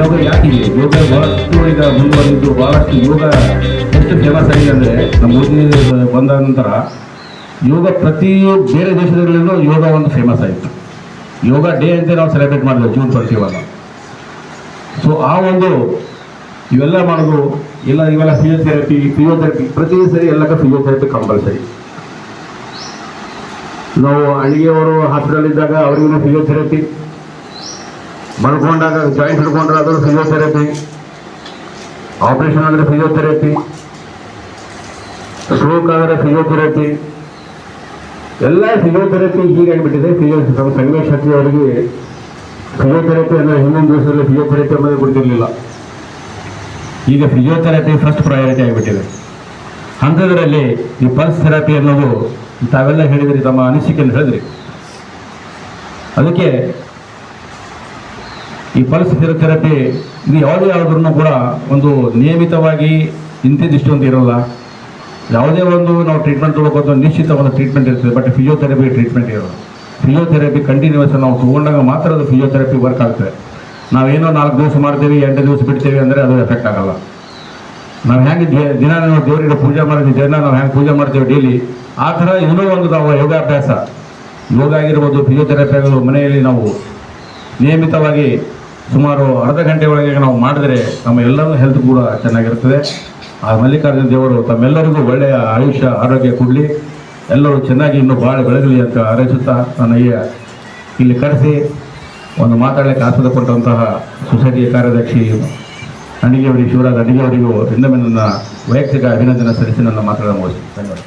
ಯೋಗ ಯಾಕಿದೆ ಯೋಗ ಬಹಳಷ್ಟು ಈಗ ಮುಂದುವರೆದಿದ್ದು ಬಹಳಷ್ಟು ಯೋಗ ಎಷ್ಟು ಫೇಮಸ್ ಆಗಿದೆ ಅಂದರೆ ನಮ್ಮ ಮೋದಿ ಬಂದ ನಂತರ ಯೋಗ ಪ್ರತಿ ಬೇರೆ ದೇಶದಲ್ಲೂ ಯೋಗ ಒಂದು ಫೇಮಸ್ ಆಯಿತು ಯೋಗ ಡೇ ಅಂತ ನಾವು ಸೆಲೆಬ್ರೇಟ್ ಮಾಡಿದ್ವಿ ಜೂನ್ ಟ್ವೆಂಟಿ ಒನ್ ಸೊ ಆ ಒಂದು ಇವೆಲ್ಲ ಮಾಡೋದು ಎಲ್ಲ ಇವೆಲ್ಲ ಫಿಸಿಯೋಥೆರಪಿ ಫಿಸಿಯೋಥೆರಪಿ ಪ್ರತಿ ಸರಿ ಎಲ್ಲಕ್ಕೂ ಫಿಸಿಯೋಥೆರಪಿ ಕಂಪಲ್ಸರಿ ನಾವು ಅಳಿಗೆಯವರು ಹಾಸ್ಪಿಟಲ್ ಇದ್ದಾಗ ಅವ್ರಿಗೂ ಫಿಸಿಯೋಥೆರಪಿ ಮಲ್ಕೊಂಡಾಗ ಜಾಯಿಂಟ್ ಹಿಡ್ಕೊಂಡ್ರೆ ಅದು ಫಿಸಿಯೋಥೆರಪಿ ಆಪರೇಷನ್ ಆದರೆ ಫಿಸಿಯೋಥೆರಪಿ ಸ್ಟ್ರೋಕ್ ಆದರೆ ಫಿಸಿಯೋಥೆರಪಿ ಎಲ್ಲ ಫಿಸಿಯೋಥೆರಪಿ ಹೀಗಾಗಿಬಿಟ್ಟಿದೆ ಫಿಸಿಯೋ ಸಂಗಮೇಶ್ ಶೆಟ್ಟಿ ಅವರಿಗೆ ಫಿಸಿಯೋಥೆರಪಿ ಅಂದರೆ ಹಿಂದಿನ ದಿವಸದಲ್ಲಿ ಫಿಸಿಯೋಥೆರಪಿ ಅನ್ನೋದು ಗೊತ್ತಿರಲಿಲ್ಲ ಈಗ ಫಿಸಿಯೋಥೆರಪಿ ಫಸ್ಟ್ ಪ್ರಯಾರಿಟಿ ಆಗಿಬಿಟ್ಟಿದೆ. ಅಂಥದ್ರಲ್ಲಿ ಈ ಪಲ್ಸ್ ಥೆರಪಿ ಅನ್ನೋದು ತಾವೆಲ್ಲ ಹೇಳಿದ್ರಿ, ತಮ್ಮ ಅನಿಸಿಕೆಯನ್ನು ಹೇಳಿದ್ರಿ. ಅದಕ್ಕೆ ಈ ಪಲ್ಸ್ ಥೆರಪಿ ಇದು ಯಾವುದೇ ಯಾವುದ್ರೂ ಕೂಡ ಒಂದು ನಿಯಮಿತವಾಗಿ ಇಂತಿದ್ದಿಷ್ಟು ಅಂತ ಇರೋಲ್ಲ. ಯಾವುದೇ ಒಂದು ನಾವು ಟ್ರೀಟ್ಮೆಂಟ್ ತೊಗೊಳಕ್ಕೆ ಒಂದು ನಿಶ್ಚಿತ ಒಂದು ಟ್ರೀಟ್ಮೆಂಟ್ ಇರ್ತದೆ ಬಟ್ ಫಿಸಿಯೋಥೆರಪಿ ಟ್ರೀಟ್ಮೆಂಟ್ ಇರೋಲ್ಲ. ಫಿಸಿಯೋಥೆರಪಿ ಕಂಟಿನ್ಯೂಸ್ ನಾವು ತೊಗೊಂಡಾಗ ಮಾತ್ರ ಅದು ಫಿಸಿಯೋಥೆರಪಿ ವರ್ಕ್ ಆಗ್ತದೆ. ನಾವೇನೋ ನಾಲ್ಕು ದಿವಸ ಮಾಡ್ತೀವಿ, ಎಂಟು ದಿವಸ ಬಿಡ್ತೀವಿ ಅಂದರೆ ಅದು ಎಫೆಕ್ಟ್ ಆಗಲ್ಲ. ನಾವು ಹೆಂಗೆ ದಿನ ನಾವು ದೇವರಿಗೆ ಪೂಜೆ ಮಾಡ್ತೀವಿ ದಿನ ನಾವು ಹೆಂಗೆ ಪೂಜೆ ಮಾಡ್ತೀವಿ ಡೈಲಿ, ಆ ಥರ ಇನ್ನೂ ಒಂದು ನಾವು ಯೋಗಾಭ್ಯಾಸ. ಯೋಗ ಆಗಿರ್ಬೋದು ಫಿಸಿಯೋಥೆರಪಿ ಆಗಿರ್ಬೋದು ಮನೆಯಲ್ಲಿ ನಾವು ನಿಯಮಿತವಾಗಿ ಸುಮಾರು ಅರ್ಧ ಗಂಟೆ ಒಳಗೆ ನಾವು ಮಾಡಿದರೆ ನಮ್ಮ ಎಲ್ಲರೂ ಹೆಲ್ತ್ ಕೂಡ ಚೆನ್ನಾಗಿರ್ತದೆ. ಆ ಮಲ್ಲಿಕಾರ್ಜುನ ದೇವರು ತಮ್ಮೆಲ್ಲರಿಗೂ ಒಳ್ಳೆಯ ಆಯುಷ್ಯ, ಆರೋಗ್ಯ ಕೊಡಲಿ. ಎಲ್ಲರೂ ಚೆನ್ನಾಗಿ ಇನ್ನೂ ಭಾಳ ಬೆಳಗಲಿ ಅಂತ ಹಾರೈಸುತ್ತಾ ನನಗೆ ಇಲ್ಲಿ ಕರೆಸಿ ಒಂದು ಮಾತಾಡಲಿಕ್ಕೆ ಆಸ್ಪದ ಕೊಟ್ಟಂತಹ ಸೊಸೈಟಿಯ ಕಾರ್ಯದರ್ಶಿ ಅಣಿಗೆವಡಿ ಶಿವರಾಜ್ ಅಣಿಗೆಯವರಿಗೂ ಇನ್ನೊಮ್ಮೆ ನನ್ನ ವೈಯಕ್ತಿಕ ಅಭಿನಂದನೆ ಸಲ್ಲಿಸಿ ನನ್ನ ಮಾತುಗಳನ್ನು ಧನ್ಯವಾದ.